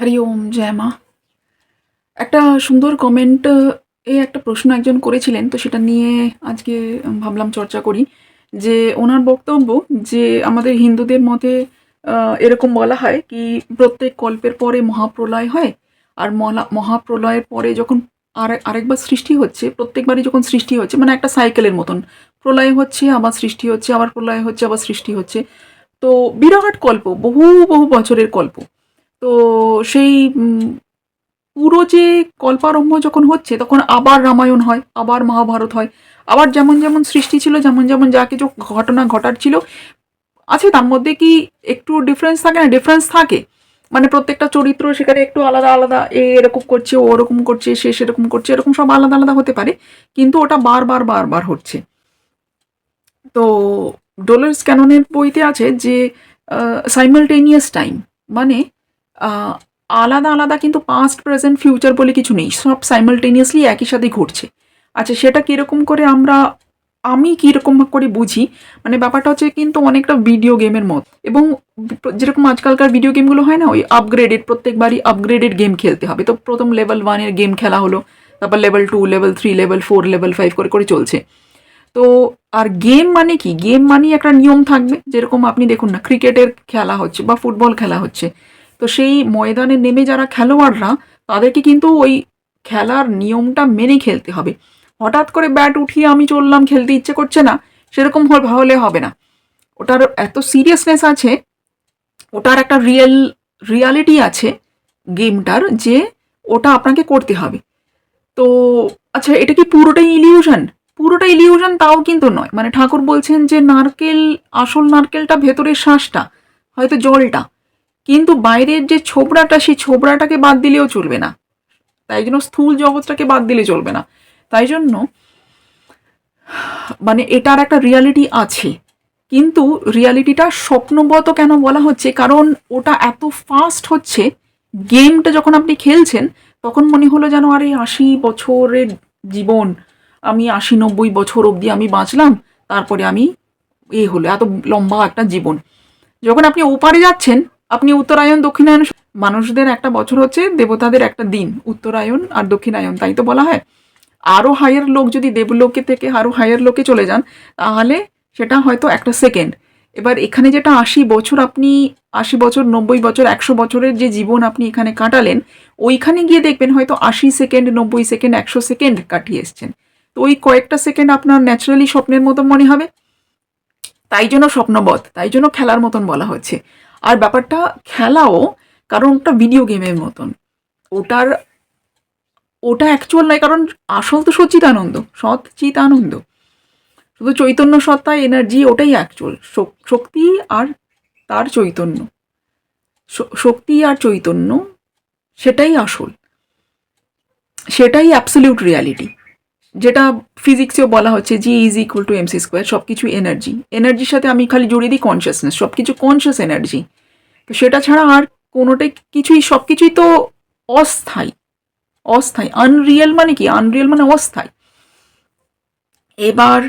হরি ওম, জয় মা। একটা সুন্দর কমেন্ট এ একটা প্রশ্ন একজন করেছিলেন, তো সেটা নিয়ে আজকে ভাবলাম চর্চা করি। যে ওনার বক্তব্য যে আমাদের হিন্দুদের মতে এরকম বলা হয় কি, প্রত্যেক কল্পের পরে মহাপ্রলয় হয়, আর মলা- মহাপ্রলয়ের পরে যখন আর, আরেকবার সৃষ্টি হচ্ছে, প্রত্যেকবারই যখন সৃষ্টি হচ্ছে মানে একটা সাইকেলের মতন। প্রলয় হচ্ছে, আবার সৃষ্টি হচ্ছে, আবার প্রলয় হচ্ছে, আবার সৃষ্টি হচ্ছে। তো বিরাট কল্প, বহু বহু বছরের কল্প। তো সেই পুরো যে কল্পারম্ভ যখন হচ্ছে, তখন আবার রামায়ণ হয়, আবার মহাভারত হয়, আবার যেমন যেমন সৃষ্টি ছিল, যেমন যেমন যা কিছু ঘটনা ঘটার ছিল, আছে তার মধ্যে কি একটু ডিফারেন্স থাকে না? ডিফারেন্স থাকে। মানে প্রত্যেকটা চরিত্র সেখানে একটু আলাদা আলাদা, এ এরকম করছে, ও ওরকম করছে, সে সেরকম করছে, এরকম সব আলাদা আলাদা হতে পারে, কিন্তু ওটা বারবার বারবার হচ্ছে। তো ডোলার্স ক্যাননের বইতে আছে যে সাইমালটেনিয়াস টাইম মানে আলাদা আলাদা কিন্তু পাস্ট প্রেজেন্ট ফিউচার বলে কিছু নেই, সব সাইমালটেনিয়াসলি একই সাথে ঘটছে। আচ্ছা সেটা কীরকম করে আমরা, আমি কীরকম করে বুঝি? মানে ব্যাপারটা হচ্ছে কিন্তু অনেকটা ভিডিও গেমের মত। এবং যেরকম আজকালকার ভিডিও গেমগুলো হয় না, ওই আপগ্রেডেড প্রত্যেকবারই আপগ্রেডেড গেম খেলতে হবে। তো প্রথম লেভেল ওয়ানের গেম খেলা হলো, তারপর level two level three level four level five করে করে চলছে। তো আর গেম মানে কি? গেম মানে একটা নিয়ম থাকবে। যেরকম আপনি দেখুন না ক্রিকেটের খেলা হচ্ছে বা ফুটবল খেলা হচ্ছে। তো সেই ময়দানে নেমে যারা খেলোয়াড়রা, তাদেরকে কিন্তু ওই খেলার নিয়মটা মেনে খেলতে হবে। হঠাৎ করে ব্যাট উঠিয়ে আমি চললাম, খেলতে ইচ্ছে করছে না, সেরকম হল- হবে না। ওটার এত সিরিয়াসনেস আছে, ওটার একটা রিয়েল রিয়ালিটি আছে গেমটার যে ওটা আপনাকে করতে হবে। তো আচ্ছা এটা কি পুরোটাই ইলিউশন পুরোটা ইলিউশন তাও কিন্তু নয়। মানে ঠাকুর বলছেন যে নারকেল, আসল নারকেলটা ভেতরের শ্বাসটা, হয়তো জলটা। কিন্তু বাইরের যে ছোবড়াটা, সেই ছোবড়াটাকে বাদ দিলেও চলবে না। তাই জন্য স্থূল জগৎটাকে বাদ দিলে চলবে না। তাই জন্য মানে এটার একটা রিয়ালিটি আছে। কিন্তু রিয়ালিটিটা স্বপ্নবত কেন বলা হচ্ছে? কারণ ওটা এত ফাস্ট হচ্ছে গেমটা যখন আপনি খেলছেন, তখন মনে হলো যেন, আরে, আশি বছরের জীবন, আমি আশি নব্বই বছর অবধি আমি বাঁচলাম, তারপরে আমি এ হলো, এত লম্বা একটা জীবন। যখন আপনি ওপারে যাচ্ছেন আপনি উত্তরায়ণ দক্ষিণায়ন মানুষদের একটা বছর হচ্ছে দেবতাদের একটা দিন, উত্তরায়ণ আর দক্ষিণায়ন তাই তো বলা হয়? আরও হায়ার লোক যদি দেবলোকে থেকে আরও হায়ার লোকে চলে যান, তাহলে সেটা হয়তো একটা সেকেন্ড এবার এখানে যেটা আশি বছর আপনি, আশি বছর, নব্বই বছর, একশো বছরের যে জীবন আপনি এখানে কাটালেন, ওইখানে গিয়ে দেখবেন হয়তো আশি সেকেন্ড নব্বই সেকেন্ড একশো সেকেন্ড কাটিয়ে এসছেন। তো ওই কয়েকটা সেকেন্ড আপনার ন্যাচারালি স্বপ্নের মতন মনে হবে। তাই জন্য স্বপ্নবধ, তাই জন্য খেলার মতন বলা হচ্ছে। আর ব্যাপারটা খেলাও কারণ ওটা ভিডিও গেমের মতন। ওটার, ওটা অ্যাকচুয়াল নয়, কারণ আসল তো সচিত আনন্দ সৎ আনন্দ শুধু চৈতন্য সত্তা এনার্জি ওটাই অ্যাকচুয়াল শক্তি আর তার চৈতন্য। শক্তি আর চৈতন্য, সেটাই আসল। সেটাই অ্যাবসলিউট রিয়ালিটি যেটা ফিজিক্সেও বলা হচ্ছে E is equal to MC square সব কিছু এনার্জি এনার্জির সাথে আমি খালি জড়িয়ে দিই কনসিয়াসনেস সব কিছু কনসিয়াস এনার্জি তো সেটা ছাড়া আর কোনোটাই কিছুই সব কিছুই তো অস্থায়ী। অস্থায়ী। আনরিয়েল মানে কি? আনরিয়েল মানে অস্থায়ী। এবার,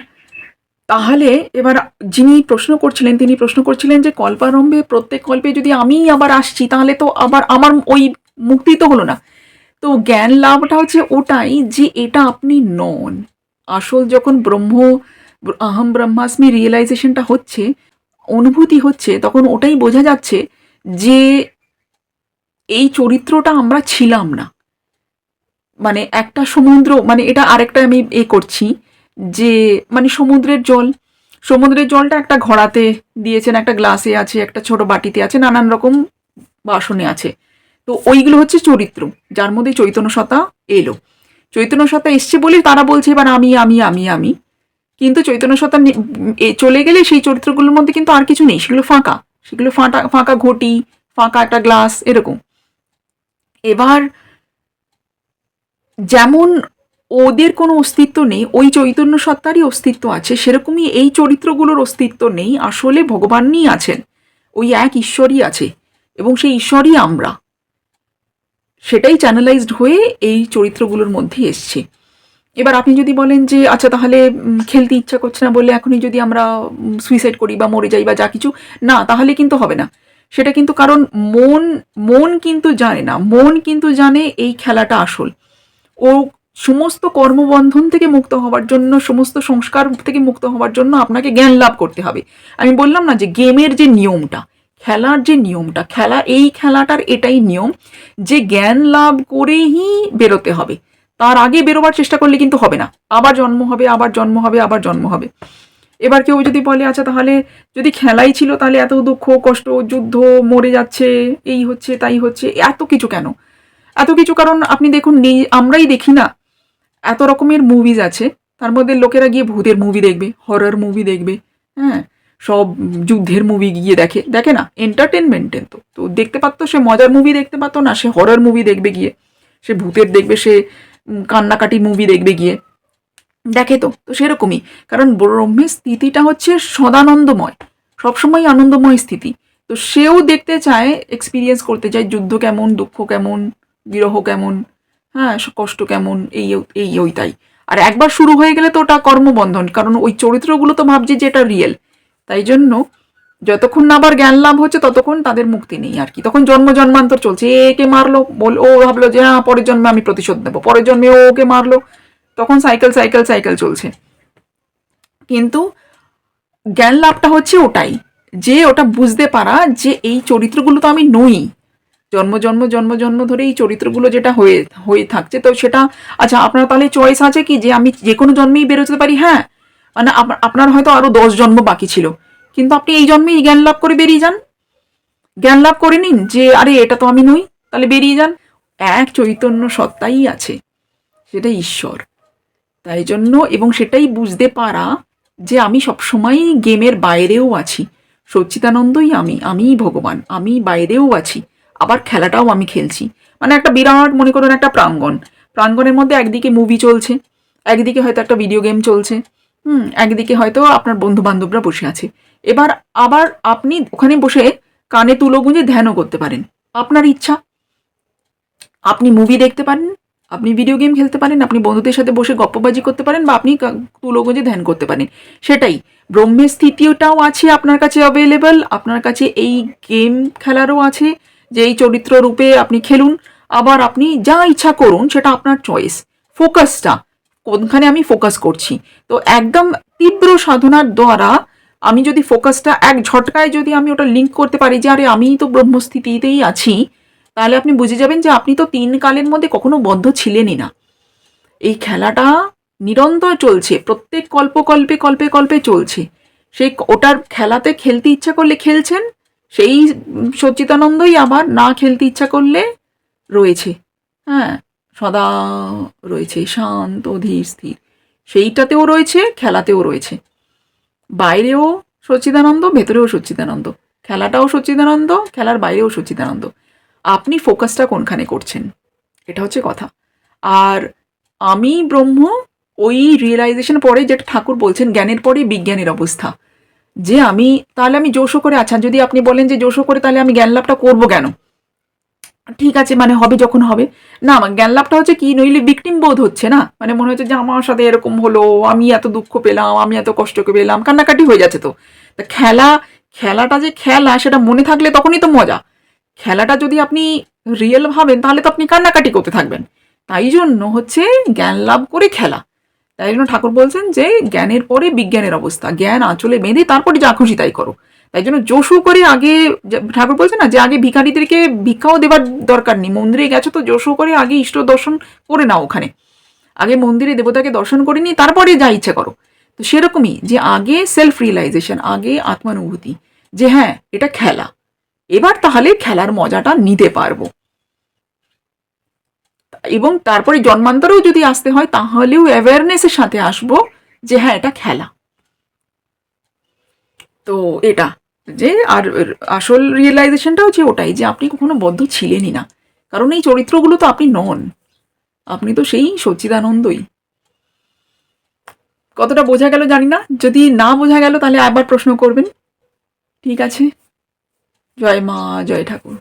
তাহলে এবার যিনি প্রশ্ন করছিলেন, তিনি প্রশ্ন করছিলেন যে কল্পারম্ভে প্রত্যেক কল্পে যদি আমি আবার আসছি, তাহলে তো আবার আমার ওই মুক্তি তো হলো না। তো জ্ঞান লাভটা হচ্ছে ওটাই যে এটা আপনি নন। আসল যখন ব্রহ্ম, আহম ব্রহ্মাস্মি রিয়েলাইজেশনটা হচ্ছে, অনুভূতি হচ্ছে, তখন ওটাই বোঝা যাচ্ছে যে এই চরিত্রটা আমরা ছিলাম না। মানে একটা সমুদ্র মানে এটা আরেকটা আমি এ করছি যে মানে সমুদ্রের জল। সমুদ্রের জলটা একটা ঘড়াতে দিয়েছেন, একটা গ্লাসে আছে, একটা ছোট বাটিতে আছে, নানান রকম বাসনে আছে। তো ওইগুলো হচ্ছে চরিত্র, যার মধ্যে চৈতন্য সত্তা এলো। চৈতন্য সত্তা এসছে বলে তারা বলছে, এবার আমি আমি আমি আমি। কিন্তু চৈতন্য সত্তা চলে গেলে সেই চরিত্রগুলোর মধ্যে কিন্তু আর কিছু নেই, সেগুলো ফাঁকা। সেগুলো ফাঁকা ফাঁকা ঘটি, ফাঁকা একটা গ্লাস, এরকম। এবার যেমন ওদের কোনো অস্তিত্ব নেই, ওই চৈতন্য সত্তারই অস্তিত্ব আছে, সেরকমই এই চরিত্রগুলোর অস্তিত্ব নেই। আসলে ভগবানই আছেন, ওই এক ঈশ্বরই আছে, এবং সেই ঈশ্বরই আমরা। সেটাই চ্যানেলাইজড হয়ে এই চরিত্রগুলোর মধ্যে এসছে। এবার আপনি যদি বলেন যে আচ্ছা তাহলে খেলতে ইচ্ছা করছে না বলে এখনই যদি আমরা সুইসাইড করি বা মরে যাই বা যা কিছু, না, তাহলে কিন্তু হবে না। সেটা কিন্তু কারণ মন মন কিন্তু জানে না। মন কিন্তু জানে এই খেলাটা আসল। ও সমস্ত কর্মবন্ধন থেকে মুক্ত হওয়ার জন্য, সমস্ত সংস্কার থেকে মুক্ত হওয়ার জন্য আপনাকে জ্ঞান লাভ করতে হবে। আমি বললাম না যে, গেমের যে নিয়মটা খেলার যে নিয়মটা, খেলা, এই খেলাটার এটাই নিয়ম যে জ্ঞান লাভ করেই বেরোতে হবে। তার আগে বেরোবার চেষ্টা করলে কিন্তু হবে না। আবার জন্ম হবে, আবার জন্ম হবে, আবার জন্ম হবে। এবার কেউ যদি বলে আচ্ছা তাহলে যদি খেলাই ছিল, তাহলে এত দুঃখ, কষ্ট, যুদ্ধ, মরে যাচ্ছে, এই হচ্ছে, তাই হচ্ছে, এত কিছু কেন? এত কিছু কারণ আপনি দেখুন নি- আমরাই দেখি না। এত রকমের মুভিজ আছে। তার মধ্যে লোকেরা গিয়ে ভূতের মুভি দেখবে হরর মুভি দেখবে হ্যাঁ? সব যুদ্ধের মুভি গিয়ে দেখে দেখে না এন্টারটেনমেন্টের তো। তো দেখতে পারতো, সে মজার মুভি দেখতে পারতো না, সে হরর মুভি দেখবে গিয়ে। সে ভূতের দেখবে, সে কান্নাকাটি মুভি দেখবে গিয়ে। দেখে তো তো সেরকমই। কারণ ব্রহ্মের স্থিতিটা হচ্ছে সদানন্দময় সবসময় আনন্দময় স্থিতি। তো সেও দেখতে চায় এক্সপিরিয়েন্স করতে চায়, যুদ্ধ কেমন, দুঃখ কেমন, বিরহ কেমন হ্যাঁ কষ্ট কেমন, এই এই ওই তাই আর একবার শুরু হয়ে গেলে তো ওটা কর্মবন্ধন, কারণ ওই চরিত্রগুলো তো ভাবছি যে এটা রিয়েল তাই জন্য যতক্ষণ না আবার জ্ঞান লাভ হচ্ছে, ততক্ষণ তাদের মুক্তি নেই আর কি। তখন জন্ম জন্মান্তর চলছে। একে মারলো? বল ও ভাবলো যে হ্যাঁ পরের জন্মে আমি প্রতিশোধ নেব। পরের জন্মে ও ওকে মারলো। তখন সাইকেল সাইকেল সাইকেল চলছে। কিন্তু জ্ঞান লাভটা হচ্ছে ওটাই, যে ওটা বুঝতে পারা যে এই চরিত্রগুলো তো আমি নই। জন্ম জন্ম জন্ম জন্ম ধরে এই চরিত্রগুলো যেটা হয়ে হয়ে থাকছে। তো সেটা আচ্ছা আপনার তাহলে চয়েস আছে কি যে আমি যে কোনো জন্মেই বেরোতে পারি? হ্যাঁ মানে আপ- আপনার হয়তো আরও দশ জন্ম বাকি ছিল। কিন্তু আপনি এই জন্মেই জ্ঞান লাভ করে বেরিয়ে যান। জ্ঞান লাভ করে নিন যে, আরে, এটা তো আমি নই, তাহলে বেরিয়ে যান। এক চৈতন্য সত্তাই আছে, সেটা ঈশ্বর। তাই জন্য এবং সেটাই বুঝতে পারা যে আমি সবসময় গেমের বাইরেও আছি। সচ্চিদানন্দই আমি, আমিই ভগবান আমি বাইরেও আছি। আবার খেলাটাও আমি খেলছি। মানে একটা বিরাট মনে করুন একটা প্রাঙ্গণ। প্রাঙ্গণের মধ্যে একদিকে মুভি চলছে, একদিকে হয়তো একটা ভিডিও গেম চলছে। হুম, একদিকে হয়তো আপনার বন্ধু বান্ধবরা বসে আছে। এবার আবার আপনি ওখানে বসে কানে তুলো গুঁজে ধ্যানও করতে পারেন। আপনার ইচ্ছা। আপনি মুভি দেখতে পারেন, আপনি ভিডিও গেম খেলতে পারেন, আপনি বন্ধুদের সাথে বসে গপ্পবাজি করতে পারেন বা আপনি তুলো গুঁজে ধ্যান করতে পারেন। সেটাই। ব্রহ্মের স্থিতিটাও আছে আপনার কাছে অ্যাভেলেবল আপনার কাছে এই গেম খেলারও আছে, যে এই চরিত্র রূপে আপনি খেলুন। আবার আপনি যা ইচ্ছা করুন, সেটা আপনার চয়েস ফোকাসটা কোনখানে আমি ফোকাস করছি। তো একদম তীব্র সাধনার দ্বারা আমি যদি ফোকাসটা এক ঝটকায় যদি আমি ওটা লিঙ্ক করতে পারি যে আরে আমি তো ব্রহ্মস্থিতিতেই আছি তাহলে আপনি বুঝে যাবেন যে আপনি তো তিন কালের মধ্যে কখনো বদ্ধ ছিলেনই না। এই খেলাটা নিরন্তর চলছে প্রত্যেক কল্প কল্পে কল্পে কল্পে চলছে। সেই ওটার খেলাতে খেলতে ইচ্ছা করলে খেলছেন সেই উম, সচ্চিদানন্দই আবার না খেলতে ইচ্ছা করলে রয়েছে। হ্যাঁ সদা রয়েছে, শান্ত, ধীর, স্থির। সেইটাতেও রয়েছে, খেলাতেও রয়েছে। বাইরেও সচ্চিদানন্দ, ভেতরেও সচ্চিদানন্দ। খেলাটাও সচ্চিদানন্দ, খেলার বাইরেও সচ্চিদানন্দ। আপনি ফোকাসটা কোনখানে করছেন? এটা হচ্ছে কথা। আর আমি, ব্রহ্ম, ওই রিয়েলাইজেশন পরে যেটা ঠাকুর বলছেন, জ্ঞানের পরে বিজ্ঞানের অবস্থা। যে আমি, তাহলে আমি জোশো করে আচ্ছা যদি আপনি বলেন যে জোশো করে তাহলে আমি জ্ঞান লাভটা করব কেন? ঠিক আছে মানে হবে যখন হবে। না, আমার জ্ঞান লাভটা হচ্ছে কি, নইলে বিক্টিম বোধ হচ্ছে না। মানে মনে হচ্ছে যে আমার সাথে এরকম হলো, আমি এত দুঃখ পেলাম, আমি এত কষ্ট পেলাম, কান্নাকাটি হয়ে যাচ্ছে তো। তা খেলা, খেলাটা যে খেলা, সেটা মনে থাকলে তখনই তো মজা। খেলাটা যদি আপনি রিয়েল ভাবেন, তাহলে তো আপনি কান্নাকাটি করতে থাকবেন। তাই জন্য হচ্ছে জ্ঞান লাভ করে খেলা। তাই জন্য ঠাকুর বলছেন যে, জ্ঞানের পরে বিজ্ঞানের অবস্থা। জ্ঞান আঁচলে বেঁধে তারপরে যা খুশি তাই করো। তাই জন্য জোশু করে আগে ঠাকুর বলছে না যে আগে ভিখারিদেরকে ভিক্ষাও দেবার দরকার নেই। মন্দিরে গেছো তো জোশু করে আগে ইষ্ট দর্শন করে নাও ওখানে। আগে মন্দিরে দেবতাকে দর্শন করে নিয়ে তারপরে যা ইচ্ছা করো। তো সেরকমই যে আগে সেলফ রিয়েলাইজেশন আগে আত্মানুভূতি, যে হ্যাঁ এটা খেলা। এবার তাহলে খেলার মজাটা নিতে পারব। এবং তারপরে জন্মান্তরেও যদি আসতে হয়, তাহলেও অ্যাওয়ারনেসের সাথে আসব যে হ্যাঁ এটা খেলা। তো এটা। যে আর আসল রিয়েলাইজেশনটাও যে ওটাই, যে আপনি কখনো বদ্ধ ছিলেনই না। কারণ এই চরিত্রগুলো তো আপনি নন। আপনি তো সেই সচ্চিদানন্দই। কতটা বোঝা গেল জানি না। যদি না বোঝা গেল তাহলে আবার প্রশ্ন করবেন। ঠিক আছে? জয় মা, জয় ঠাকুর।